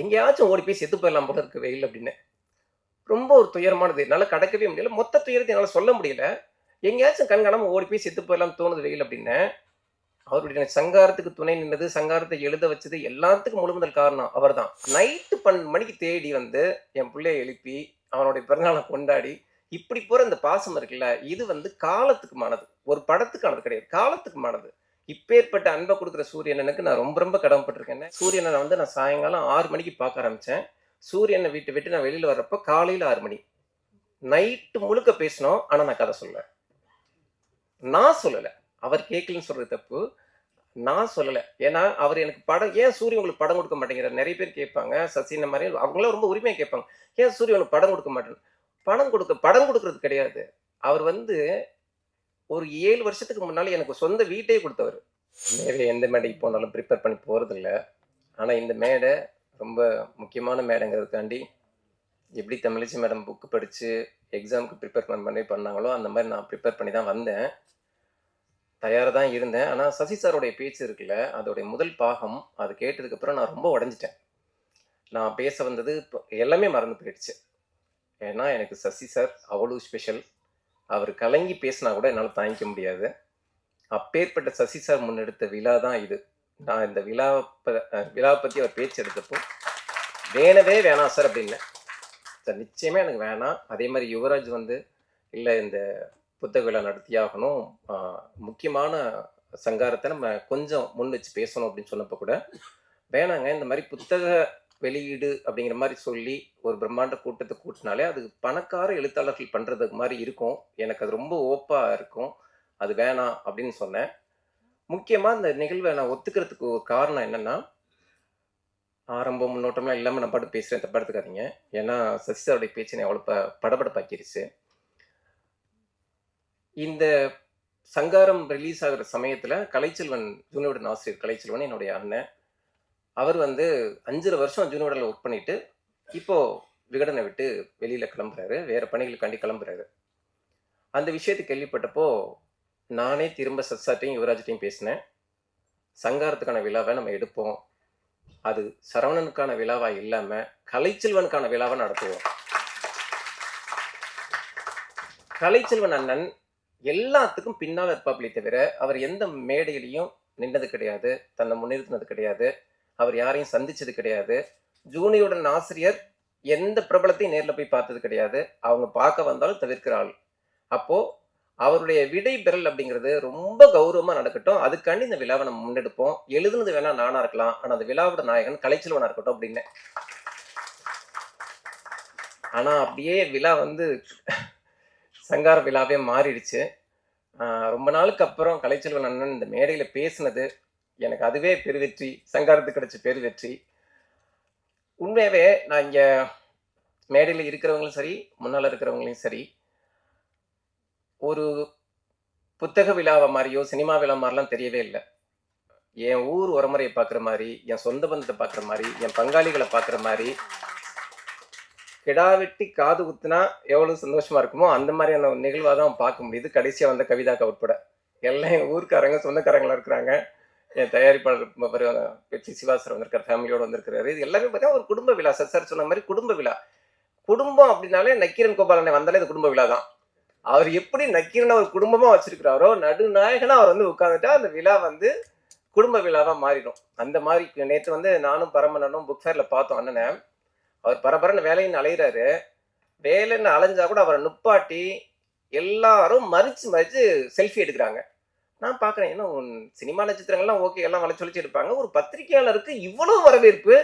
எங்கேயாச்சும் ஓடி போய் செத்து போயிடலாம் போல இருக்கு வெயில் அப்படின்னு. ரொம்ப ஒரு துயரமானது. என்னால் கடக்கவே முடியல. மொத்த துயரத்தை என்னால் சொல்ல முடியல. எங்கேயாச்சும் கண்காணாமல் ஓடி போய் செத்து போயிடலாம் தோணுது வெயில் அப்படின்னு. அவருடைய சங்காரத்துக்கு துணை நின்னது சங்காரத்தை எழுத வச்சது எல்லாத்துக்கும் முழு முதல் காரணம் அவர்தான். நைட்டு பன்னெண்டு மணிக்கு தேடி வந்து என் பிள்ளைய எழுப்பி அவனுடைய பிறந்தநாளை கொண்டாடி இப்படி போகிற இந்த பாசம் இருக்குல்ல இது வந்து காலத்துக்குமானது ஒரு படத்துக்கானது கிடையாது. காலத்துக்குமானது இப்பேற்பட்ட அன்பை கொடுக்குற சூரியனனுக்கு நான் ரொம்ப ரொம்ப கடமைப்பட்டிருக்கேன். சூரியனை வந்து நான் சாயங்காலம் ஆறு மணிக்கு பார்க்க ஆரம்பித்தேன் சூரியனை விட்டு விட்டு நான் வெளியில் வர்றப்போ காலையில் ஆறு மணி. நைட்டு முழுக்க பேசினோம். ஆனால் நான் கதை சொல்லுவேன் நான் சொல்லலை. அவர் கேட்கலன்னு சொல்றது தப்பு. நான் சொல்லலை. ஏன்னா அவர் எனக்கு படம் ஏன் சூரியன் உங்களுக்கு படம் கொடுக்க மாட்டேங்கிறார்? நிறைய பேர் கேட்பாங்க. சசின மாதிரி அவங்களாம் ரொம்ப உரிமையாக கேட்பாங்க. ஏன் சூரியன் உங்களுக்கு படம் கொடுக்க மாட்டேன் படம் கொடுக்க படம் கொடுக்கறது கிடையாது. அவர் வந்து ஒரு ஏழு வருஷத்துக்கு முன்னால் எனக்கு சொந்த வீட்டையே கொடுத்தவர். மேலே எந்த மேடைக்கு போனாலும் ப்ரிப்பேர் பண்ணி போகிறதில்ல ஆனால் இந்த மேடை ரொம்ப முக்கியமான மேடைங்கிறதுக்காண்டி எப்படி தமிழிசை மேடம் புக்கு படித்து எக்ஸாமுக்கு ப்ரிப்பேர் பண்ணி பண்ணாங்களோ அந்த மாதிரி நான் ப்ரிப்பேர் பண்ணி தான் வந்தேன். தயாராக தான் இருந்தேன். ஆனால் சசி சாரோடைய பேச்சு இருக்குல்ல அதோடைய முதல் பாகம் அது கேட்டதுக்கப்புறம் நான் ரொம்ப உடஞ்சிட்டேன். நான் பேச வந்தது இப்போ எல்லாமே மறந்து போயிடுச்சு. ஏன்னா எனக்கு சசி சார் அவ்வளோ ஸ்பெஷல் அவர் கலங்கி பேசினா கூட என்னால் தாங்கிக்க முடியாது. அப்பேற்பட்ட சசி சார் முன்னெடுத்த விழா தான் இது. நான் இந்த விழாவை ப- விழாவை பற்றி அவர் பேச்சு எடுத்தப்போ வேணவே வேணாம் சார் அப்படின்னேன் சார் நிச்சயமே எனக்கு வேணாம். அதே மாதிரி யுவராஜ் வந்து இல்லை இந்த புத்தக விழா நடத்தியாகணும் முக்கியமான சங்காரத்தை நம்ம கொஞ்சம் முன் வச்சு பேசணும் அப்படின்னு சொன்னப்போ கூட வேணாங்க இந்த மாதிரி புத்தக வெளியீடு அப்படிங்கிற மாதிரி சொல்லி ஒரு பிரம்மாண்ட கூட்டத்தை கூட்டினாலே அது பணக்கார எழுத்தாளர்கள் பண்ணுறதுக்கு மாதிரி இருக்கும். எனக்கு அது ரொம்ப ஓப்பாக இருக்கும். அது வேணாம் அப்படின்னு சொன்னேன். முக்கியமாக இந்த நிகழ்வை நான் ஒத்துக்கிறதுக்கு ஒரு காரணம் என்னன்னா ஆரம்பம் முன்னோட்டம்லாம் இல்லாமல் நான் பாட்டு பேசுகிறேன் தப்பா எடுத்துக்காதீங்க ஏன்னா சசிதாருடைய பேச்சு நான் அவ்வளோ ப படபடப்பாக்கிருச்சு. இந்த சங்காரம் ரிலீஸ் ஆகிற சமயத்தில் கலைச்செல்வன் ஜூனியோட ஆசிரியர் கலைச்செல்வன் என்னுடைய அண்ணன். அவர் வந்து அஞ்சரை வருஷம் ஜூனியோடல ஒர்க் பண்ணிட்டு இப்போ விகடனை விட்டு வெளியில கிளம்புறாரு. வேற பணிகளுக்காண்டி கிளம்புறாரு. அந்த விஷயத்தை கேள்விப்பட்டப்போ நானே திரும்ப சத்சாட்டையும் யுவராஜ்டையும் பேசினேன். சங்காரத்துக்கான விழாவை நம்ம எடுப்போம். அது சரவணனுக்கான விழாவா இல்லாம கலைச்செல்வனுக்கான விழாவை நடத்துவோம். கலைச்செல்வன் அண்ணன் எல்லாத்துக்கும் பின்னால் இருப்பாப்பிலே தவிர அவர் எந்த மேடையிலையும் நின்றது கிடையாது தன்னை முன்னிறுத்தினது கிடையாது. அவர் யாரையும் சந்திச்சது கிடையாது. ஜூனியுடன் ஆசிரியர் எந்த பிரபலத்தையும் நேரில் போய் பார்த்தது கிடையாது. அவங்க பார்க்க வந்தாலும் தவிர்க்கிற ஆள் அப்போ அவருடைய விடை பெறல் அப்படிங்கிறது ரொம்ப கௌரவமா நடக்கட்டும். அதுக்காண்டி இந்த விழாவை நம்ம முன்னெடுப்போம். எழுதுனது வேணா நானா இருக்கலாம். ஆனா அந்த விழாவோட நாயகன் கலைச்செல்வனா இருக்கட்டும் அப்படின்னு. ஆனா அப்படியே விழா வந்து சங்கார விழாவே மாறிடுச்சு. ரொம்ப நாளுக்கு அப்புறம் கலைச்செல்வன் அண்ணன் இந்த மேடையில பேசினது எனக்கு அதுவே பெருவெற்றி சங்காரத்துக்கு கிடைச்ச பெருவெற்றி உண்மையாகவே நான் இங்கே மேடையில் இருக்கிறவங்களும் சரி முன்னால் இருக்கிறவங்களையும் சரி ஒரு புத்தக விழாவை மாதிரியோ சினிமா விழா மாதிரிலாம் தெரியவே இல்லை. என் ஊர் உரமுறையை பார்க்குற மாதிரி என் சொந்த பந்தத்தை பார்க்குற மாதிரி என் பங்காளிகளை பார்க்குற மாதிரி கிடா வெட்டி காது குத்துனா எவ்வளோ சந்தோஷமாக இருக்குமோ அந்த மாதிரியான ஒரு நிகழ்வாக தான் பார்க்க முடியுது. கடைசியாக வந்த கவிதாக்கா உட்பட. எல்லாம் என் ஊர்க்காரங்க சொந்தக்காரங்களாக இருக்கிறாங்க. என் தயாரிப்பாளர் வெற்றி சிவாசர் வந்திருக்கார் ஃபேமிலியோடு வந்திருக்கிறாரு. இது எல்லாமே பார்த்தீங்கன்னா ஒரு குடும்ப விழா. சார் சார் சொன்ன மாதிரி குடும்ப விழா. குடும்பம் அப்படின்னாலே நக்கீரன் கோபாலனை வந்தாலே இது குடும்ப விழா தான். அவர் எப்படி நக்கீரனை ஒரு குடும்பமாக வச்சிருக்கிறாரோ நடுநாயகனா அவர் வந்து உட்காந்துட்டா அந்த விழா வந்து குடும்ப விழாவாக மாறிடும். அந்த மாதிரி நேற்று வந்து நானும் பரமனனும் புக் ஃபேரில் பார்த்தோம் அண்ணனை. அவர் பரபரன்னு வேலைன்னு அலையிறாரு. வேலைன்னு அலைஞ்சா கூட அவரை நுப்பாட்டி எல்லாரும் மறிச்சு மறிச்சு செல்ஃபி எடுக்கிறாங்க. நான் பார்க்குறேன் ஏன்னா சினிமா நட்சத்திரங்கள்லாம் ஓகே எல்லாம் வளைச்சொலிச்சு இருப்பாங்க ஒரு பத்திரிகையாளருக்கு இவ்வளவு வரவேற்பு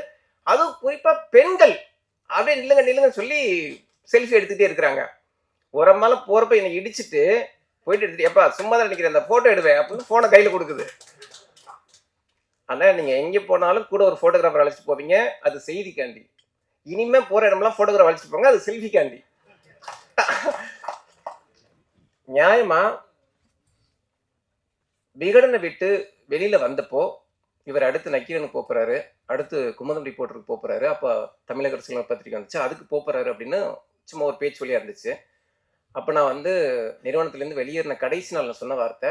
அதுவும் குறிப்பாக பெண்கள் அப்படியே நில்லுங்க நில்லுங்க சொல்லி செல்ஃபி எடுத்துகிட்டே இருக்கிறாங்க. உரமால போகிறப்ப என்னை இடிச்சிட்டு போயிட்டு எடுத்துட்டு எப்பா சும்மா தான் நினைக்கிறேன் அந்த ஃபோட்டோ எடுவேன். அப்படின்னு ஃபோனை கையில் கொடுக்குது. ஆனால் நீங்கள் எங்கே போனாலும் கூட ஒரு ஃபோட்டோகிராஃபர் அழைச்சிட்டு போவீங்க. அது செய்திக்காண்டி. இனிமேல் போகிற இடம்லாம் ஃபோட்டோகிராஃபர் அழைச்சிட்டு போங்க அது செல்ஃபிக்காண்டி நியாயமா விகடனை விட்டு வெளியில வந்தப்போ இவர் அடுத்து நக்கீரனுக்கு போகிறாரு அடுத்து குமுதம் ரிப்போர்ட்டருக்கு போறாரு. அப்போ தமிழக அரசு பத்திரிக்கை வந்துச்சு. அதுக்கு போகிறாரு அப்படின்னு சும்மா ஒரு பேச்சு வழியா இருந்துச்சு. அப்போ நான் வந்து நிறுவனத்திலேருந்து வெளியேறின கடைசி நாள் நான் சொன்ன வார்த்தை.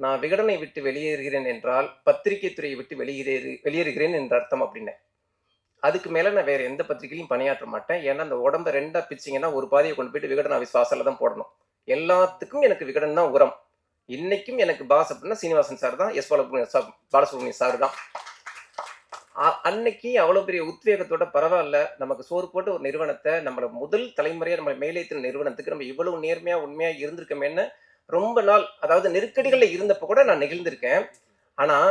நான் விகடனை விட்டு வெளியேறுகிறேன் என்றால் பத்திரிகை துறையை விட்டு வெளியேறு வெளியேறுகிறேன் என்ற அர்த்தம் அப்படின்னேன் அதுக்கு மேல நான் வேற எந்த பத்திரிகையிலையும் பணியாற்ற மாட்டேன். ஏன்னா அந்த உடம்ப ரெண்டா பிச்சிங்கன்னா ஒரு பாதையை கொண்டு போயிட்டு விகடன் விசுவாசில தான் போடணும். எல்லாத்துக்கும் எனக்கு விகடன் தான் உரம். இன்னைக்கும் எனக்கு பாஸ் அப்படின்னா சீனிவாசன் சார் தான் S Balasubramaniam sir Balasubramaniam sir தான். அன்னைக்கு அவ்வளோ பெரிய உத்வேகத்தோட பரவாயில்ல. நமக்கு சோறு போட்டு ஒரு நிறுவனத்தை நம்மளை முதல் தலைமுறையாக நம்ம மேலேத்தின நிறுவனத்துக்கு நம்ம இவ்வளவு நேர்மையாக உண்மையாக இருந்திருக்கோமேன்னு ரொம்ப நாள் அதாவது நெருக்கடிகளில் இருந்தப்போ கூட நான் நெகிழ்ந்திருக்கேன். ஆனால்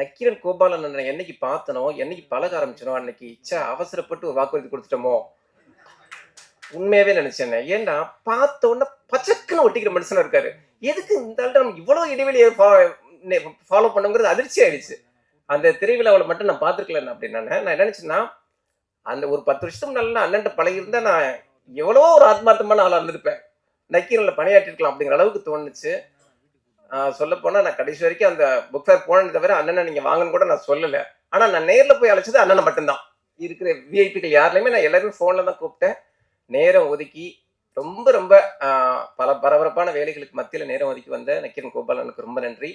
நக்கீரன் கோபாலன் அண்ணன் என்னைக்கு பார்த்தனோ என்னைக்கு பழக ஆரம்பிச்சனோ அன்னைக்கு இச்சா அவசரப்பட்டு ஒரு வாக்குறுதி கொடுத்துட்டோமோ? உண்மையாவே நினைச்சேன். ஏன்னா பார்த்த உடனே பச்சக்குன்னு ஒட்டிக்கிற மனுஷனா இருக்காரு. எதுக்கு இந்த ஆள்கிட்ட நம்ம இவ்வளவு இடைவெளியை ஃபாலோ பண்ணுங்கிறது அதிர்ச்சி ஆயிடுச்சு. அந்த திரைவிழாவில் மட்டும் நான் பார்த்துருக்கலன்னு அப்படின்னு நான். நான் என்ன நினைச்சேன்னா அந்த ஒரு பத்து வருஷத்துக்கு நல்லா அண்ணன் பழகியிருந்தா நான் எவ்வளோ ஒரு ஆத்மார்த்தமான ஆளாக இருந்திருப்பேன். நக்கீரனில் பணியாற்றிருக்கலாம் அப்படிங்கிற அளவுக்கு தோணுச்சு. சொல்ல போனால் நான் கடைசி வரைக்கும் அந்த புக் ஃபேர் போனது தவிர அண்ணனை நீங்கள் வாங்கன்னு கூட நான் சொல்லலை. ஆனால் நான் நேரில் போய் அழைச்சது அண்ணனை மட்டும்தான். இருக்கிற விஐபிகள் யாருலையுமே நான் எல்லாருமே ஃபோனில் தான் கூப்பிட்டேன். நேரம் ஒதுக்கி ரொம்ப ரொம்ப பல பரபரப்பான வேலைகளுக்கு மத்தியில் நேரம் ஒதுக்கி வந்த நக்கீரன் கோபாலனுக்கு ரொம்ப நன்றி.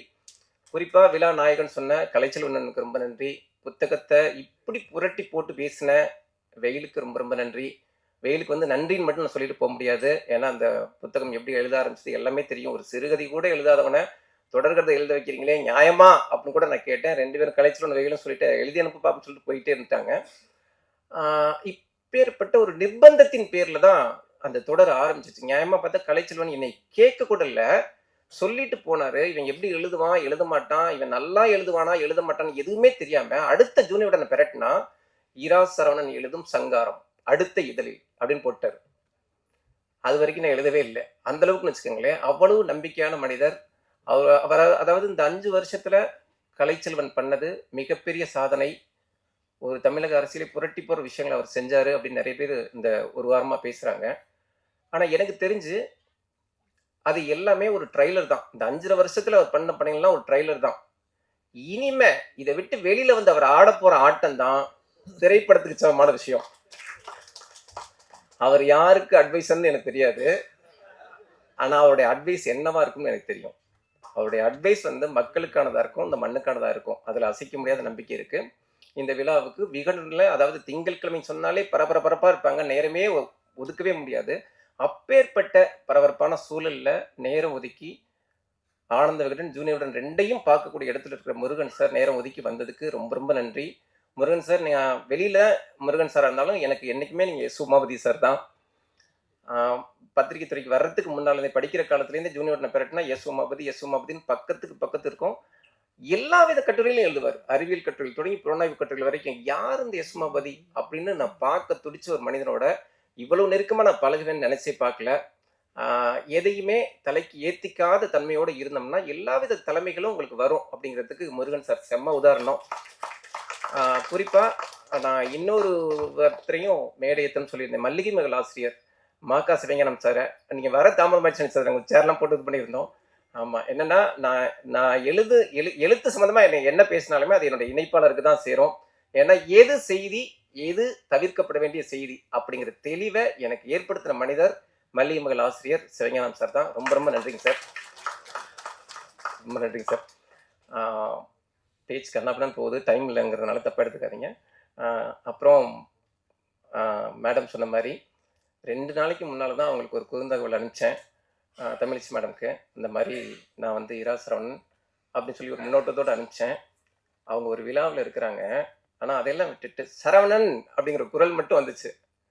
குறிப்பாக விழா நாயகன் சொன்ன கலைச்செல்வனுக்கு ரொம்ப நன்றி. புத்தகத்தை இப்படி புரட்டி போட்டு பேசின வெயிலுக்கு ரொம்ப ரொம்ப நன்றி. வெயிலுக்கு வந்து நன்றின்னு மட்டும் நான் சொல்லிட்டு போக முடியாது. ஏன்னா அந்த புத்தகம் எப்படி எழுத ஆரம்பிச்சது எல்லாமே தெரியும். ஒரு சிறுகதை கூட எழுதாதவனை தொடர்கதை எழுத வைக்கிறீங்களே நியாயமா? அப்படின்னு கூட நான் கேட்டேன். ரெண்டு பேரும் கலைச்சலன் வெயிலும் சொல்லிட்டு எழுதி அனுப்பு பாப்போம்னு சொல்லிட்டு போயிட்டே இருந்துட்டாங்க. இப்பேற்பட்ட ஒரு நிர்பந்தத்தின் பேரில் தான் அந்த தொடர் ஆரம்பிச்சிச்சு நியாயமா பார்த்தா கலைச்செல்வன் என்னை கேட்க கூட இல்ல. சொல்லிட்டு போனாரு. இவன் எப்படி எழுதுவான்? எழுத மாட்டான். இவன் நல்லா எழுதுவானா? எழுத மாட்டான்னு எதுவுமே தெரியாம அடுத்த ஜூனியோட பெரட்டினா இரா சரவணன் எழுதும் சங்காரம் அடுத்த இதழில் அப்படின்னு போட்டார். அது வரைக்கும் நான் எழுதவே இல்லை. அந்த அளவுக்கு வச்சுக்கோங்களேன். அவ்வளவு நம்பிக்கையான மனிதர். அவர் அவர் அதாவது இந்த அஞ்சு வருஷத்துல கலைச்செல்வன் பண்ணது மிகப்பெரிய சாதனை. ஒரு தமிழக அரசியலை புரட்டி போற விஷயங்களை அவர் செஞ்சாரு அப்படின்னு நிறைய பேர் இந்த ஒரு வாரமா பேசுறாங்க. ஆனால் எனக்கு தெரிஞ்சு அது எல்லாமே ஒரு ட்ரைலர் தான். இந்த அஞ்சரை வருஷத்தில் அவர் பண்ண பணிகள்லாம் ஒரு ட்ரைலர் தான். இனிமே இதை விட்டு வெளியில் வந்து அவர் ஆட போகிற ஆட்டம் தான் திரைப்படத்துக்கு சமமான விஷயம். அவர் யாருக்கு அட்வைஸ்ன்னு எனக்கு தெரியாது. ஆனால் அவருடைய அட்வைஸ் என்னவா இருக்கும்னு எனக்கு தெரியும். அவருடைய அட்வைஸ் வந்து மக்களுக்கானதாக இருக்கும் இந்த மண்ணுக்கானதாக இருக்கும். அதில் அசைக்க முடியாத நம்பிக்கை இருக்குது இந்த விழாவுக்கு விகடனில் அதாவது திங்கட்கிழமை சொன்னாலே பரபர பரப்பாக இருப்பாங்க. நேரமே ஒ- ஒதுக்கவே முடியாது. அப்பேற்பட்ட பரபரப்பான சூழலில் நேரம் ஒதுக்கி ஆனந்த விகடன் ஜூனியருடன் ரெண்டையும் பார்க்கக்கூடிய இடத்துல இருக்கிற முருகன் சார் நேரம் ஒதுக்கி வந்ததுக்கு ரொம்ப ரொம்ப நன்றி. முருகன் சார் நான் வெளியில் முருகன் சாராக இருந்தாலும் எனக்கு என்றைக்குமே நீங்கள் சுமாபதி சார் தான். பத்திரிகை துறைக்கு வர்றதுக்கு முன்னால படிக்கிற காலத்துலேருந்து ஜூனியர் பெரட்னா எஸ் உமாபதி எஸ் உமாபதின்னு பக்கத்துக்கு பக்கத்து இருக்கும். எல்லா வித கட்டுரையிலும் எழுதுவார். அறிவியல் கட்டுரையில் தொடங்கி புலனாய்வு கட்டுரைகள் வரைக்கும் யார் இந்த எஸ் உமாபதி அப்படின்னு நான் பார்க்க துடிச்ச ஒரு மனிதனோட இவ்வளவு நெருக்கமாக நான் பழகுவேன்னு நினச்சே பார்க்கல. எதையுமே தலைக்கு ஏற்றிக்காத தன்மையோடு இருந்தோம்னா எல்லா வித தலைமைகளும் உங்களுக்கு வரும் அப்படிங்கிறதுக்கு முருகன் சார் செம்ம உதாரணம். குறிப்பாக நான் இன்னொரு ஒருத்தரையும் மேடையத்தன்னு சொல்லியிருந்தேன். மல்லிகை மகள் ஆசிரியர் மாக்கா சிவஞானம் சாரை. நீங்கள் வர தாமதமாச்சு சார் உங்கள் சேர்லாம் போட்டு இது பண்ணியிருந்தோம். ஆமாம் என்னென்னா நான் நான் எழுது எழு எழுத்து சம்மந்தமாக என்ன என்ன பேசினாலுமே அது என்னோட இணைப்பாளருக்கு தான் சேரும். ஏன்னா எது செய்தி எது தவிர்க்கப்பட வேண்டிய செய்தி அப்படிங்கிற தெளிவை எனக்கு ஏற்படுத்தின மனிதர் மல்லிகை மகள் ஆசிரியர் சிவஞானம் சார் தான். ரொம்ப ரொம்ப நன்றிங்க சார் ரொம்ப நன்றிங்க சார் பேச்சு கண்ணாப்பண்ணு போகுது. டைம் இல்லைங்கிறதுனால தப்பாக எடுத்துக்காதீங்க. அப்புறம் மேடம் சொன்ன மாதிரி ரெண்டு நாளைக்கு முன்னால் தான் அவங்களுக்கு ஒரு குறுந்தகவல் அனுப்பிச்சேன். ஆஹ் மேடம்க்கு இந்த மாதிரி நான் வந்து இரா சரவணன் அப்படின்னு சொல்லி ஒரு முன்னோட்டத்தோடு அனுப்பிச்சேன். அவங்க ஒரு விழாவில் இருக்கிறாங்க. ஆனால் அதெல்லாம் விட்டுட்டு சரவணன் அப்படிங்கிற குரல் மட்டும் வந்துச்சு.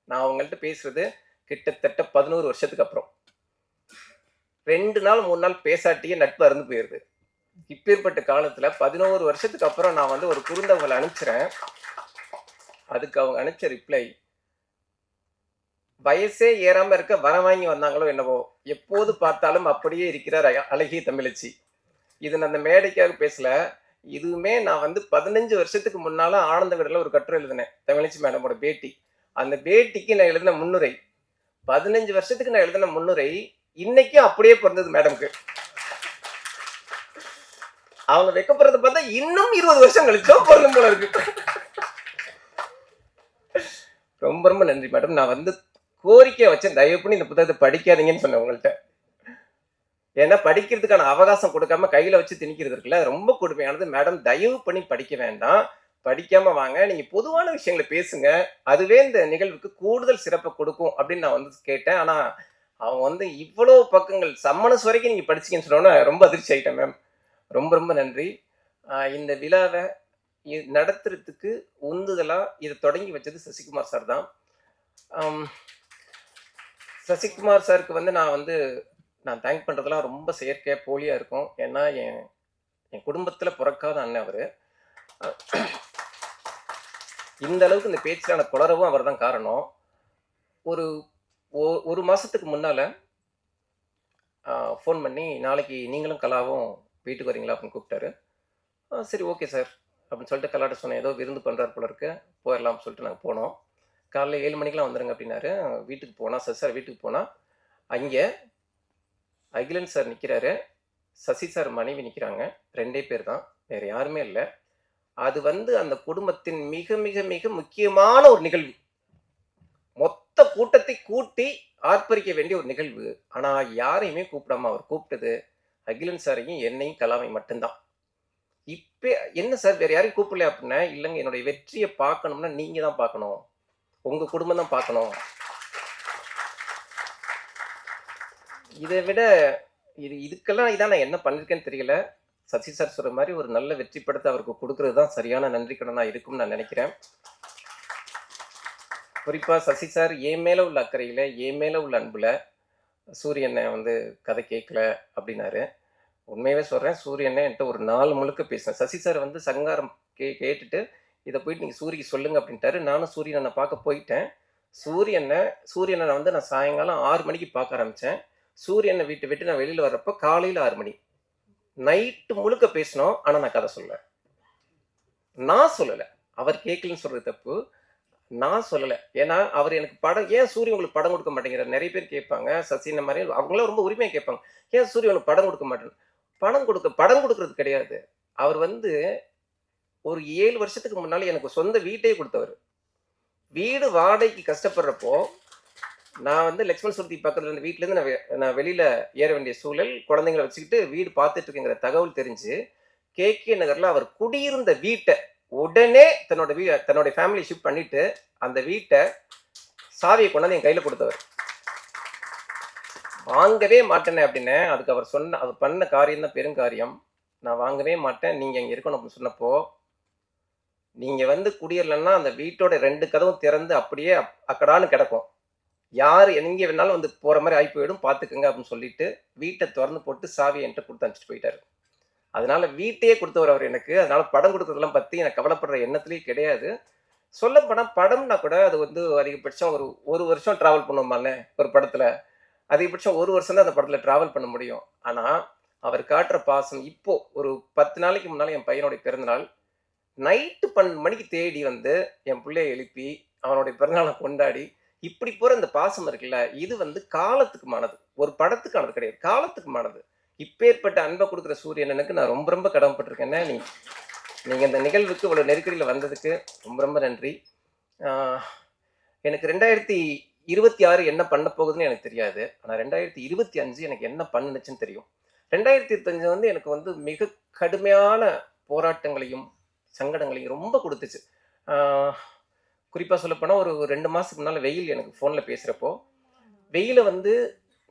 நான் அவங்கள்ட்ட பேசுறது கிட்டத்தட்ட பதினோரு வருஷத்துக்கு அப்புறம். ரெண்டு நாள் மூணு நாள் பேசாட்டியே நட்பு அருந்து போயிருது. இப்பேற்பட்ட காலத்தில் பதினோரு வருஷத்துக்கு அப்புறம் நான் வந்து ஒரு குறுந்தவங்களை அனுப்பிச்சிறேன் அதுக்கு அவங்க அனுப்பிச்ச ரிப்ளை வயசே ஏறாமல் இருக்க வர வாங்கி வந்தாங்களோ என்னவோ எப்போது பார்த்தாலும் அப்படியே இருக்கிறார் அழகிய தமிழச்சி. இது நான் அந்த மேடைக்காக பேசல. இதுவுமே நான் வந்து பதினஞ்சு வருஷத்துக்கு முன்னால ஆனந்த விடல ஒரு கட்டுரை எழுதினேன். தமிழச்சி மேடமோட பேட்டி. அந்த பேட்டிக்கு நான் எழுதின முன்னுரை. பதினஞ்சு வருஷத்துக்கு நான் எழுதின முன்னுரை இன்னைக்கும் அப்படியே பிறந்தது மேடம்க்கு. அவங்க வைக்கப்படுறத பார்த்தா இன்னும் இருபது வருஷம் கழிச்சோ பொருந்தும் போல இருக்கு. ரொம்ப ரொம்ப நன்றி மேடம். நான் வந்து கோரிக்கை வச்சேன். தயவு பண்ணி இந்த புத்தகத்தை படிக்காதீங்கன்னு சொன்னேன் உங்கள்கிட்ட ஏன்னா படிக்கிறதுக்கான அவகாசம் கொடுக்காம கையில வச்சு திணிக்கிறது இருக்குல்ல ரொம்ப கொடுமையானது. மேடம் தயவு பண்ணி படிக்க வேண்டாம். படிக்காம வாங்க. நீங்க பொதுவான விஷயங்களை பேசுங்க. அதுவே இந்த நிகழ்வுக்கு கூடுதல் சிறப்பை கொடுக்கும் அப்படின்னு நான் வந்து கேட்டேன். ஆனா அவங்க வந்து இவ்வளவு பக்கங்கள் சம்மனஸ் வரைக்கும் நீங்க படிச்சீங்கன்னு சொன்னோன்னே ரொம்ப அதிர்ச்சி ஆயிட்டேன் மேம் ரொம்ப ரொம்ப நன்றி. இந்த விழாவை நடத்துறதுக்கு உந்துதலா இதை தொடங்கி வச்சது சசிகுமார் சார் தான். சசிகுமார் சாருக்கு வந்து நான் வந்து நான் தேங்க் பண்ணுறதுலாம் ரொம்ப செயற்கையாக போலியாக இருக்கும். ஏன்னா என் என் குடும்பத்தில் பிறக்காத அண்ணன் அவர். இந்த அளவுக்கு இந்த பேச்சிலான எனக்கு குளரவும் அவர் தான் காரணம். ஒரு ஒரு மாதத்துக்கு முன்னால் ஃபோன் பண்ணி நாளைக்கு நீங்களும் கலாவும் வீட்டுக்கு வரீங்களா அப்படின்னு கூப்பிட்டாரு. சரி ஓகே சார் அப்படின்னு சொல்லிட்டு கலாட்ட சொன்னேன். ஏதோ விருந்து பண்ணுறாரு போல இருக்கு. போயிடலாம்னு சொல்லிட்டு நாங்கள் போனோம். காலைல ஏழு மணிக்கெலாம் வந்துடுங்க அப்படின்னாரு. வீட்டுக்கு போனால் சார் சார் வீட்டுக்கு போனால் அங்கே அகிலன் சார் நிற்கிறாரு சசி சார் மனைவி நிற்கிறாங்க ரெண்டே பேர் தான். வேறு யாருமே இல்லை. அது வந்து அந்த குடும்பத்தின் மிக மிக மிக முக்கியமான ஒரு நிகழ்வு. மொத்த கூட்டத்தை கூட்டி ஆர்ப்பரிக்க வேண்டிய ஒரு நிகழ்வு. ஆனால் யாரையுமே கூப்பிடாம அவர் கூப்பிட்டது அகிலன் சாரையும் என்னையும் கலாமை மட்டும்தான். இப்போ என்ன சார் வேற யாரையும் கூப்பிடல அப்படின்னா இல்லைங்க என்னுடைய வெற்றியை பார்க்கணும்னா நீங்க தான் பார்க்கணும். உங்க குடும்பம் தான் பார்க்கணும். இதை விட இது இதுக்கெல்லாம் இதான் நான் என்ன பண்ணிருக்கேன்னு தெரியல. சசி சார் சொல்ற மாதிரி ஒரு நல்ல வெற்றி படத்தை அவருக்கு கொடுக்கறது தான் சரியான நன்றி கடனா இருக்கும்னு நான் நினைக்கிறேன். குறிப்பா சசி சார் ஏன் மேல உள்ள அக்கறையில ஏன் மேல உள்ள அன்புல சூரியனை வந்து கதை கேட்கல அப்படின்னாரு. உண்மையாவே சொல்றேன் சூரியனை என்கிட்ட ஒரு நாள் முழுக்க பேசினேன் சசி சார் வந்து சங்காரம் கே கேட்டுட்டு இதை போயிட்டு நீங்க சூரிய சொல்லுங்க அப்படின்ட்டாரு. நானும் சூரியனை பார்க்க போயிட்டேன். சூரியனை சூரியனை வந்து நான் சாயங்காலம் ஆறு மணிக்கு பார்க்க ஆரம்பிச்சேன். சூரியனை வீட்டை விட்டு நான் வெளியில் வர்றப்ப காலையில் ஆறு மணி. நைட்டு முழுக்க பேசினோம் ஆனால் நான் கதை சொன்னேன் நான் சொல்லலை. அவர் கேட்கலன்னு சொல்கிற தப்பு. நான் சொல்லலை. ஏன்னா அவர் எனக்கு படம் ஏன் சூரிய உங்களுக்கு படம் கொடுக்க மாட்டேங்கிறார் நிறைய பேர் கேட்பாங்க. சசின மாதிரி அவங்களாம் ரொம்ப உரிமையாக கேட்பாங்க. ஏன் சூரிய உங்களுக்கு படம் கொடுக்க மாட்டேன் படம் கொடுக்க படம் கொடுக்கறது கிடையாது. அவர் வந்து ஒரு ஏழு வருஷத்துக்கு முன்னால் எனக்கு சொந்த வீட்டையே கொடுத்தவர். வீடு வாடகைக்கு கஷ்டப்படுறப்போ நான் வந்து லக்ஷ்மண் சுருதி பக்கத்துல இருந்து வீட்டுல இருந்து நான் நான் வெளியில ஏற வேண்டிய சூழல் குழந்தைங்களை வச்சுக்கிட்டு வீடு பார்த்துட்டு இருக்கேங்கிற தகவல் தெரிஞ்சு கே. கே. நகர்ல அவர் குடியிருந்த வீட்டை உடனே தன்னோட வீ தன்னோட ஃபேமிலி ஷிஃப்ட் பண்ணிட்டு அந்த வீட்டை சாவியை கொண்டாந்து என் கையில கொடுத்தவர். வாங்கவே மாட்டேனே அப்படின்னு அதுக்கு அவர் சொன்ன அவர் பண்ண காரியம் தான் பெருங்காரியம். நான் வாங்கவே மாட்டேன் நீங்க இங்கே இருக்கணும் அப்படின்னு சொன்னப்போ நீங்க வந்து குடியேறலன்னா அந்த வீட்டோட ரெண்டு கதவும் திறந்து அப்படியே அக்கடான்னு கிடக்கும். யார் எங்கே வேணாலும் வந்து போகிற மாதிரி ஆகி போயிடும் அப்படின்னு சொல்லிட்டு வீட்டை திறந்து போட்டு சாவியை என்கிட்ட கொடுத்து அனுப்பிச்சிட்டு போயிட்டாரு. அதனால வீட்டையே கொடுத்தவர் அவர் எனக்கு. அதனால படம் கொடுக்குறதெல்லாம் பற்றி எனக்கு கவலைப்படுற எண்ணத்துலயே கிடையாது. சொல்ல போனா படம்னா கூட அது வந்து அதிகபட்சம் ஒரு ஒரு வருஷம் ட்ராவல் பண்ணுவோமால ஒரு படத்தில். அதிகபட்சம் ஒரு வருஷம் தான் அந்த படத்தில் ட்ராவல் பண்ண முடியும். ஆனால் அவர் காட்டுற பாசம் இப்போ ஒரு பத்து நாளைக்கு முன்னால் என் பையனுடைய பிறந்தநாள். நைட்டு பன்னெண்டு மணிக்கு தேடி வந்து என் பிள்ளைய எழுப்பி அவனுடைய பிறந்தநாளை கொண்டாடி இப்படி போற இந்த பாசம் இருக்குல்ல இது வந்து காலத்துக்குமானது ஒரு படத்துக்கானது கிடையாது. காலத்துக்குமானது இப்பேற்பட்ட அன்பை கொடுக்குற சூரியனனுக்கு நான் ரொம்ப ரொம்ப கடமைப்பட்டிருக்கேன். நீ நீங்க இந்த நிகழ்வுக்கு இவ்வளவு நெருக்கடியில் வந்ததுக்கு ரொம்ப ரொம்ப நன்றி. எனக்கு ரெண்டாயிரத்தி இருபத்தி ஆறு என்ன பண்ண போகுதுன்னு எனக்கு தெரியாது. ஆனால் ரெண்டாயிரத்தி இருபத்தி அஞ்சு எனக்கு என்ன பண்ணுச்சுன்னு தெரியும். ரெண்டாயிரத்தி இருபத்தஞ்சு வந்து எனக்கு வந்து மிக கடுமையான போராட்டங்களையும் சங்கடங்களையும் ரொம்ப கொடுத்துச்சு. குறிப்பாக சொல்லப்போனால் ஒரு ரெண்டு மாதத்துக்கு முன்னால் வெயில் எனக்கு ஃபோனில் பேசுகிறப்போ வெயிலை வந்து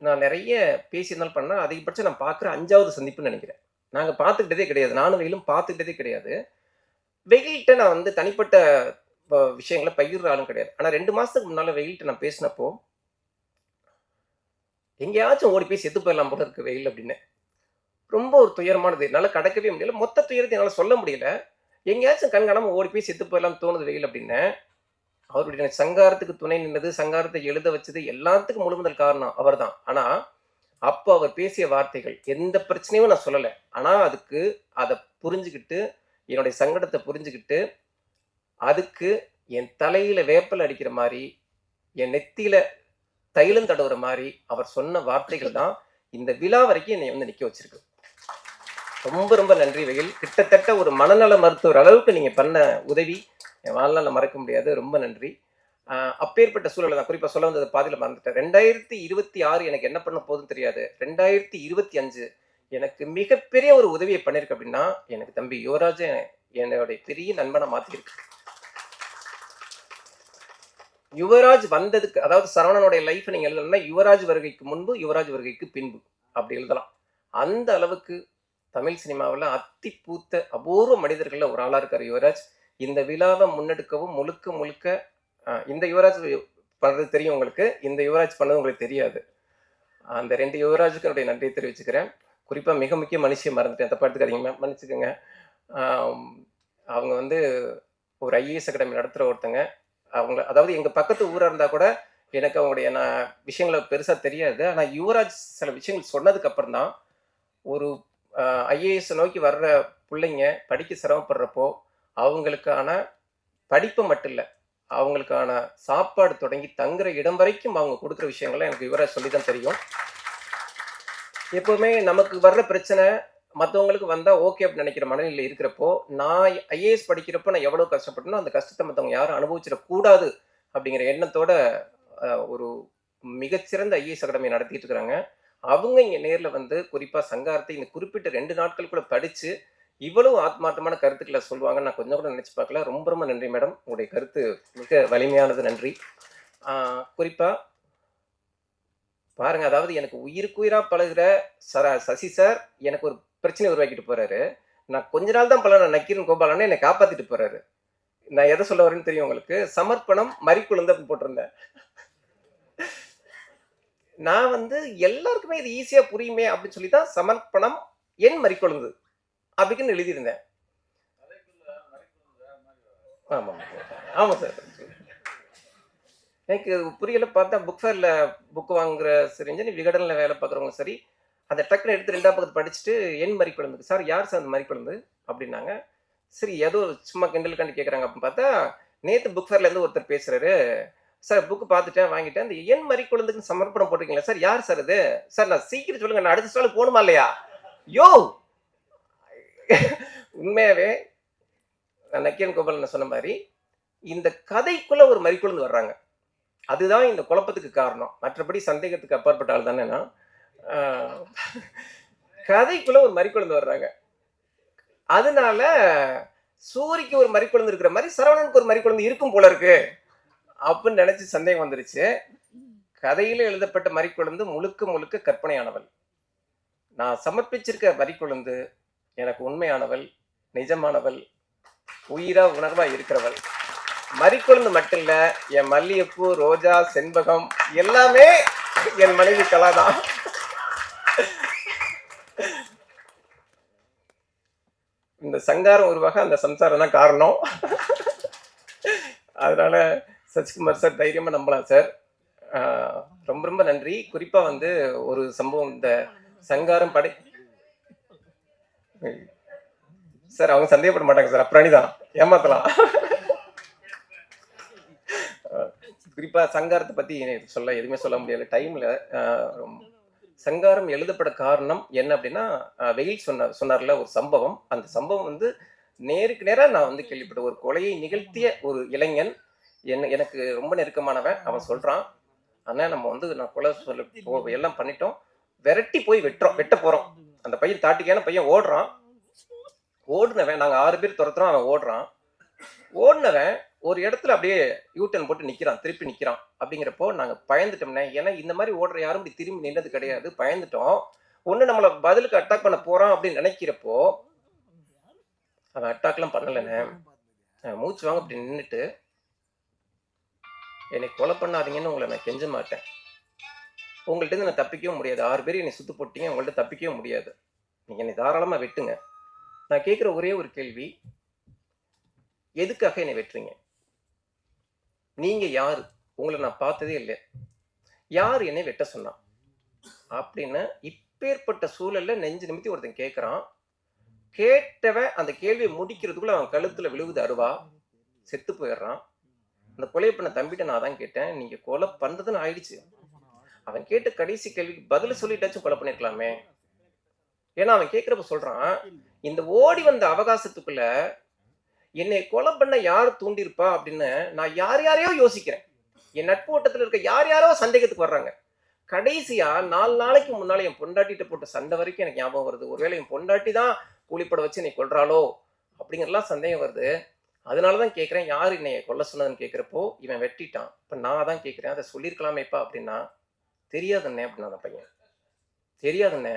நான் நிறைய பேசியிருந்தாலும் பண்ணால் அதிகபட்சம் நான் பார்க்குற அஞ்சாவது சந்திப்புன்னு நினைக்கிறேன். நாங்கள் பார்த்துக்கிட்டதே கிடையாது. நானும் வெயிலும் பார்த்துக்கிட்டதே கிடையாது. வெயில்கிட்ட நான் வந்து தனிப்பட்ட விஷயங்களை பகிர்ற ஆளும் கிடையாது. ஆனால் ரெண்டு மாதத்துக்கு முன்னால் வெயில்கிட்ட நான் பேசினப்போ எங்கேயாச்சும் ஓடி போய் செத்து போயிடலாம் போல இருக்குது வெயில் அப்படின்னு. ரொம்ப ஒரு துயரமானது. என்னால் கடக்கவே முடியல. மொத்த துயரத்தை என்னால் சொல்ல முடியல. எங்கேயாச்சும் கண்காணாம ஓடி போய் செத்து போயிடலாம் தோணுது வெயில் அப்படின்னு. அவருடைய சங்காரத்துக்கு துணை நின்றது சங்காரத்தை எழுத வச்சது எல்லாத்துக்கும் முழு முதல் காரணம் அவர்தான். ஆனா அப்போ அவர் பேசிய வார்த்தைகள் எந்த பிரச்சனையும் நான் சொல்லலை. ஆனா அதுக்கு அதை புரிஞ்சுக்கிட்டு என்னுடைய சங்கடத்தை புரிஞ்சுக்கிட்டு அதுக்கு என் தலையில வேப்பல் அடிக்கிற மாதிரி என் நெத்தியில தைலம் தடவுற மாதிரி அவர் சொன்ன வார்த்தைகள் தான் இந்த விழா வரைக்கும் என்னை வந்து நிக்க வச்சிருக்கு. ரொம்ப ரொம்ப நன்றி வகையில் கிட்டத்தட்ட ஒரு மனநல மருத்துவர் அளவுக்கு நீங்க பண்ண உதவி என் வாழ்நாளில் மறக்க முடியாது. ரொம்ப நன்றி. அப்பேற்பட்ட சூழலை நான் குறிப்பா சொல்ல வந்தது பாதியில மறந்துட்டேன். ரெண்டாயிரத்தி இருபத்தி ஆறு எனக்கு என்ன பண்ண போதும் தெரியாது. ரெண்டாயிரத்தி இருபத்தி அஞ்சு எனக்கு மிகப்பெரிய ஒரு உதவியை பண்ணிருக்கு அப்படின்னா எனக்கு தம்பி யுவராஜ என்னுடைய பெரிய நண்பனை மாத்திருக்கு யுவராஜ் வந்ததுக்கு அதாவது சரவணனுடைய லைஃப் நீங்க எழுதணும்னா யுவராஜ் வருகைக்கு முன்பு யுவராஜ் வருகைக்கு பின்பு அப்படி எழுதலாம். அந்த அளவுக்கு தமிழ் சினிமாவில் அத்தி பூத்த அபூர்வ மனிதர்கள்ல ஒரு ஆளா இருக்கார் யுவராஜ். இந்த விழாவை முன்னெடுக்கவும் முழுக்க முழுக்க இந்த யுவராஜ் பண்ணுறது தெரியும் உங்களுக்கு. இந்த யுவராஜ் பண்ணது உங்களுக்கு தெரியாது. அந்த ரெண்டு யுவராஜுக்கு என்னுடைய நன்றியை தெரிவிச்சுக்கிறேன். குறிப்பாக மிக முக்கிய மனுஷியை மறந்துட்டேன். தப்பா எடுத்துக்காதீங்க ma'am. மன்னிச்சுக்கோங்க. அவங்க வந்து ஒரு ஐஏஎஸ் அகாடமி நடத்துகிற ஒருத்தங்க. அவங்க அதாவது எங்கள் பக்கத்து ஊராக இருந்தால் கூட எனக்கு அவங்களுடைய நான் விஷயங்களை பெருசாக தெரியாது. ஆனால் யுவராஜ் சில விஷயங்கள் சொன்னதுக்கு அப்புறம் தான் ஒரு ஐஏஎஸ் நோக்கி வர்ற பிள்ளைங்க படிக்க சிரமப்படுறப்போ அவங்களுக்கான படிப்பு மட்டும் இல்லை அவங்களுக்கான சாப்பாடு தொடங்கி தங்குற இடம் வரைக்கும் அவங்க கொடுக்குற விஷயங்களை எனக்கு விவரம் சொல்லி தான் தெரியும். எப்போவுமே நமக்கு வர்ற பிரச்சனை மற்றவங்களுக்கு வந்தால் ஓகே அப்படின்னு நினைக்கிற மனநிலையில் இருக்கிறப்போ நான் ஐஏஎஸ் படிக்கிறப்போ நான் எவ்வளோ கஷ்டப்பட்டனோ அந்த கஷ்டத்தை மற்றவங்க யாரும் அனுபவிச்சிடக்கூடாது அப்படிங்கிற எண்ணத்தோட ஒரு மிகச்சிறந்த ஐஏஎஸ் அகாடமி நடத்திட்டு இருக்கிறாங்க. அவங்க இங்கே நேரில் வந்து குறிப்பாக சங்காரத்தை இந்த குறிப்பிட்ட ரெண்டு நாட்களுக்குள்ள படித்து இவ்வளவு ஆத்மார்த்தமான கருத்துக்களை சொல்லுவாங்க நான் கொஞ்சம் கூட நினச்சி பார்க்கல. ரொம்ப ரொம்ப நன்றி மேடம். உங்களுடைய கருத்து மிக வலிமையானது. நன்றி. குறிப்பாக பாருங்கள் பாருங்க அதாவது எனக்கு உயிருக்குயிராக பழகிற சர சசி சார் எனக்கு ஒரு பிரச்சனை உருவாக்கிட்டு போகிறாரு நான் கொஞ்ச நாள் தான் பழன நக்கீரன் கோபாலன்னு என்னை காப்பாற்றிட்டு போகிறாரு நான் எதை சொல்ல வரேன்னு தெரியும் உங்களுக்கு? சமர்ப்பணம் மறிக்குழுந்து போட்டிருந்தேன். நான் வந்து எல்லாருக்குமே இது ஈஸியாக புரியுமே அப்படின்னு சொல்லி தான் சமர்ப்பணம் என் மறிக்குழுந்து அப்படின்னு எழுதியிருந்தேன் ஆமாம் ஆமாம் சார் எனக்கு புரியல பார்த்தா புக் ஃபேரில் புக் வாங்குற சரிஞ்சு விகடனில் வேலை பார்க்குறவங்க சரி அந்த டக்குன்னு எடுத்து ரெண்டாம் பக்கத்து படிச்சுட்டு என் மறி சார் யார் சார் அந்த மறி அப்படின்னாங்க. சரி ஏதோ சும்மா கிண்டலுக்காண்டி கேட்குறாங்க அப்படின்னு பார்த்தா நேற்று புக் ஃபேர்லேருந்து ஒருத்தர் பேசுகிறாரு சார் புக்கு பார்த்துட்டேன் வாங்கிட்டேன். அந்த என் மறி குழந்தைக்கு சமர்ப்பணம் போட்டிருக்கீங்களா சார் யார் சார் அது சார் நான் சீக்கிரம் சொல்லுங்கள் நான் அடுத்த ஸ்டால் போகணுமா இல்லையா? யோ! உண்மையாவே நக்கியன் நக்கீரன் கோபாலன் சொன்ன மாதிரி இந்த கதைக்குள்ள ஒரு மறிக்குழுந்து வர்றாங்க. அதுதான் இந்த குழப்பத்துக்கு காரணம். மற்றபடி சந்தேகத்துக்கு அப்பாற்பட்ட ஆள் தானே கதைக்குள்ள ஒரு மறிக்குழுந்து வர்றாங்க. அதனால சூரிக்கு ஒரு மறிக்குழுந்து இருக்கிற மாதிரி சரவணனுக்கு ஒரு மறிக்குழுந்து இருக்கும் போல இருக்கு. அப்படின்னு நினைச்சு சந்தேகம் வந்துருச்சு. கதையில எழுதப்பட்ட மறிக்குழுந்து முழுக்க முழுக்க கற்பனையானவள். நான் சமர்ப்பிச்சிருக்க மறிக்குழுந்து எனக்கு உண்மையானவள் நிஜமானவள் உயிரா உணர்வா இருக்கிறவள். மறிக்குழுந்து மட்டும் இல்ல என் மல்லிகைப்பூ ரோஜா செண்பகம் எல்லாமே என் மனைவி கலா தான் இந்த சங்காரம் உருவாக அந்த சம்சாரம் தான் காரணம். அதனால சசிகுமார் சார் தைரியமா நம்பலாம் சார். ரொம்ப ரொம்ப நன்றி. குறிப்பா வந்து ஒரு சம்பவம் இந்த சங்காரம் படை சார் அவங்க சந்தேகப்பட மாட்டாங்க சார். அப்புறாணி தான் ஏமாத்தலாம். குறிப்பா சங்காரத்தை பத்தி சொல்ல எதுவுமே சொல்ல முடியல. டைம்ல சங்காரம் எழுதப்பட காரணம் என்ன அப்படின்னா வெயில் சொன்னார் சொன்னார்ல ஒரு சம்பவம். அந்த சம்பவம் வந்து நேருக்கு நேராக நான் வந்து கேள்விப்பட்ட ஒரு கொலையை நிகழ்த்திய ஒரு இளைஞன் என்ன எனக்கு ரொம்ப நெருக்கமானவன் அவன் சொல்றான். ஆனால் நம்ம வந்து நான் கொலை சொல்ல எல்லாம் பண்ணிட்டோம். விரட்டி போய் வெட்டுறோம் வெட்ட போறோம். அந்த பையன் தாட்டிக்கான பையன் ஓடுறான். ஓடுனவன் நாங்கள் ஆறு பேர் துரத்துறோம் அவன் ஓடுறான். ஓடுனவன் ஒரு இடத்துல அப்படியே யூட்டன் போட்டு நிற்கிறான் திருப்பி நிற்கிறான் அப்படிங்கிறப்போ நாங்கள் பயந்துட்டோம்னே. ஏன்னா இந்த மாதிரி ஓடுற யாரும் இப்படி திரும்பி நின்றது கிடையாது. பயந்துட்டோம். ஒன்று நம்மளை பதிலுக்கு அட்டாக் பண்ண போகிறான் அப்படின்னு நினைக்கிறப்போ அவன் அட்டாக்லாம் பண்ணலைண்ணே. மூச்சு வாங்க அப்படி நின்றுட்டு என்னை கொலை பண்ணாதீங்கன்னு உங்களை நான் கெஞ்ச மாட்டேன். உங்கள்கிட்ட இருந்து நான் தப்பிக்கவும் முடியாது. ஆறு பேர் என்னை சுத்து போட்டீங்க உங்கள்ட்ட தப்பிக்கவும் முடியாது. நீங்கள் என்னை தாராளமாக வெட்டுங்க. நான் கேட்குற ஒரே ஒரு கேள்வி எதுக்காக என்னை வெட்டுறீங்க? நீங்கள் யார்? உங்களை நான் பார்த்ததே இல்லை. யார் என்னை வெட்ட சொன்னான் அப்படின்னு இப்பேற்பட்ட சூழலில் நெஞ்சு நிமித்தி ஒருத்தன் கேட்குறான் கேட்டவன் அந்த கேள்வியை முடிக்கிறதுக்குள்ள அவன் கழுத்தில் விழுவுது அருவா செத்து போயிடுறான். அந்த கொலை பண்ண தம்பிட்ட நான் தான் கேட்டேன் நீங்கள் கொலை பண்ணுறதுன்னு ஆயிடுச்சு. அவன் கேட்ட கடைசி கேள்விக்கு பதில் சொல்லிட்டாச்சும் கொலை பண்ணிருக்கலாமே. ஏன்னா அவன் கேட்கிறப்ப சொல்றான் இந்த ஓடி வந்த அவகாசத்துக்குள்ள என்னை கொலை பண்ண யார் தூண்டிருப்பா அப்படின்னு நான் யார் யாரையோ யோசிக்கிறேன். என் நட்பு ஓட்டத்தில் இருக்க யார் யாரோ சந்தேகத்துக்கு வர்றாங்க. கடைசியா நாலு நாளைக்கு முன்னால என் பொண்டாட்டிட்ட போட்ட சண்டை வரைக்கும் எனக்கு ஞாபகம் வருது. ஒருவேளை என் பொண்டாட்டி தான் கூலிப்பட வச்சு என்னை கொள்றாளோ அப்படிங்கிறலாம் சந்தேகம் வருது. அதனால தான் கேட்குறேன் யார் என்னைய கொல்ல சொன்னதுன்னு கேட்குறப்போ இவன் வெட்டிட்டான். இப்போ நான் தான் கேட்குறேன் அதை சொல்லியிருக்கலாமேப்பா அப்படின்னா தெரியாதுண்ணே அப்படின்னா அந்த பையன். தெரியாதுண்ணே.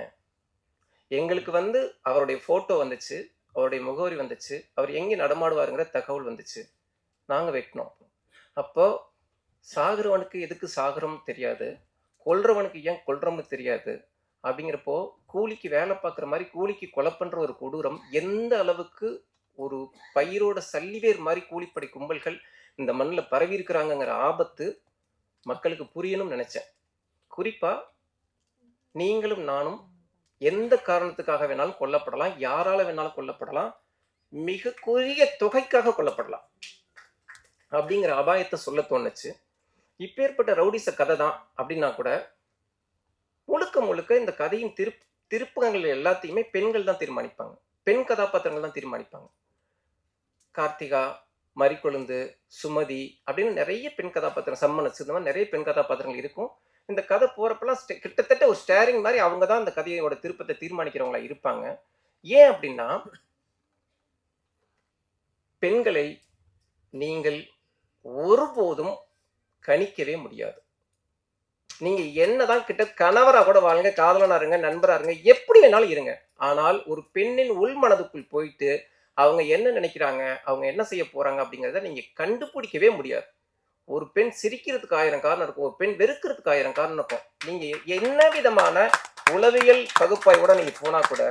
எங்களுக்கு வந்து அவருடைய ஃபோட்டோ வந்துச்சு அவருடைய முகவரி வந்துச்சு அவர் எங்கே நடமாடுவாருங்கிற தகவல் வந்துச்சு. நாங்கள் வெட்டினோம். அப்போது சாகிறவனுக்கு எதுக்கு சாகுறோம் தெரியாது கொல்றவனுக்கு ஏன் கொல்றோம்னு தெரியாது அப்படிங்கிறப்போ கூலிக்கு வேலை பார்க்குற மாதிரி கூலிக்கு கொலை பண்ணுற ஒரு கொடூரம் எந்த அளவுக்கு ஒரு பயிரோட சல்லிவேர் மாதிரி கூலிப்படை கும்பல்கள் இந்த மண்ணில் பரவி இருக்கிறாங்கங்கிற ஆபத்து மக்களுக்கு புரியணும்னு நினச்சேன். குறிப்பா நீங்களும் நானும் எந்த காரணத்துக்காக வேணாலும் கொல்லப்படலாம் யாரால வேணாலும் கொல்லப்படலாம் மிக குறுகிய தொகைக்காக கொல்லப்படலாம் அப்படிங்கிற அபாயத்தை சொல்ல தோணுச்சு. இப்பேற்பட்ட ரவுடிச கதை தான் அப்படின்னா கூட முழுக்க முழுக்க இந்த கதையின் திருப் திருப்பங்கள் எல்லாத்தையுமே பெண்கள் தான் தீர்மானிப்பாங்க. பெண் கதாபாத்திரங்கள் தான் தீர்மானிப்பாங்க. கார்த்திகா மறிக்கொழுந்து சுமதி அப்படின்னு நிறைய பெண் கதாபாத்திரம் சம்மனஸ் இந்த மாதிரி நிறைய பெண் கதாபாத்திரங்கள் இருக்கும். இந்த கதை போகிறப்பெல்லாம் கிட்டத்தட்ட ஒரு ஸ்டேரிங் மாதிரி அவங்க தான் அந்த கதையோட திருப்பத்தை தீர்மானிக்கிறவங்களா இருப்பாங்க. ஏன் அப்படின்னா பெண்களை நீங்கள் ஒருபோதும் கணிக்கவே முடியாது. நீங்க என்னதான் கிட்ட கணவரா கூட வாழுங்க காதலனா இருங்க நண்பரா இருங்க எப்படி வேணாலும் இருங்க. ஆனால் ஒரு பெண்ணின் உள் மனதுக்குள் போயிட்டு அவங்க என்ன நினைக்கிறாங்க அவங்க என்ன செய்ய போறாங்க அப்படிங்கிறத நீங்க கண்டுபிடிக்கவே முடியாது. ஒரு பெண் சிரிக்கிறதுக்கு ஆயிரம் காரணம் இருக்கும் ஒரு பெண் வெறுக்கிறதுக்கு ஆயிரம் காரணம் இருக்கும். நீங்க என்ன விதமான உளவியல் பகுப்பாய்வோட நீங்க போனா கூட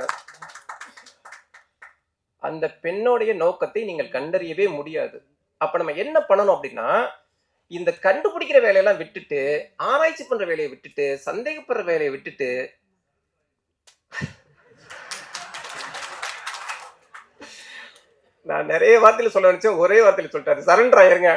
அந்த பெண்ணுடைய நோக்கத்தை நீங்கள் கண்டறியவே முடியாது. அப்ப நம்ம என்ன பண்ணணும் அப்படின்னா இந்த கண்டுபிடிக்கிற வேலையெல்லாம் விட்டுட்டு ஆராய்ச்சி பண்ற வேலையை விட்டுட்டு சந்தேகப்படுற வேலையை விட்டுட்டு நான் நிறைய வார்த்தையில சொல்ல நினைச்சேன் ஒரே வார்த்தையில சொல்லிட்டாரு. சரண்டர் ஆயிருங்க.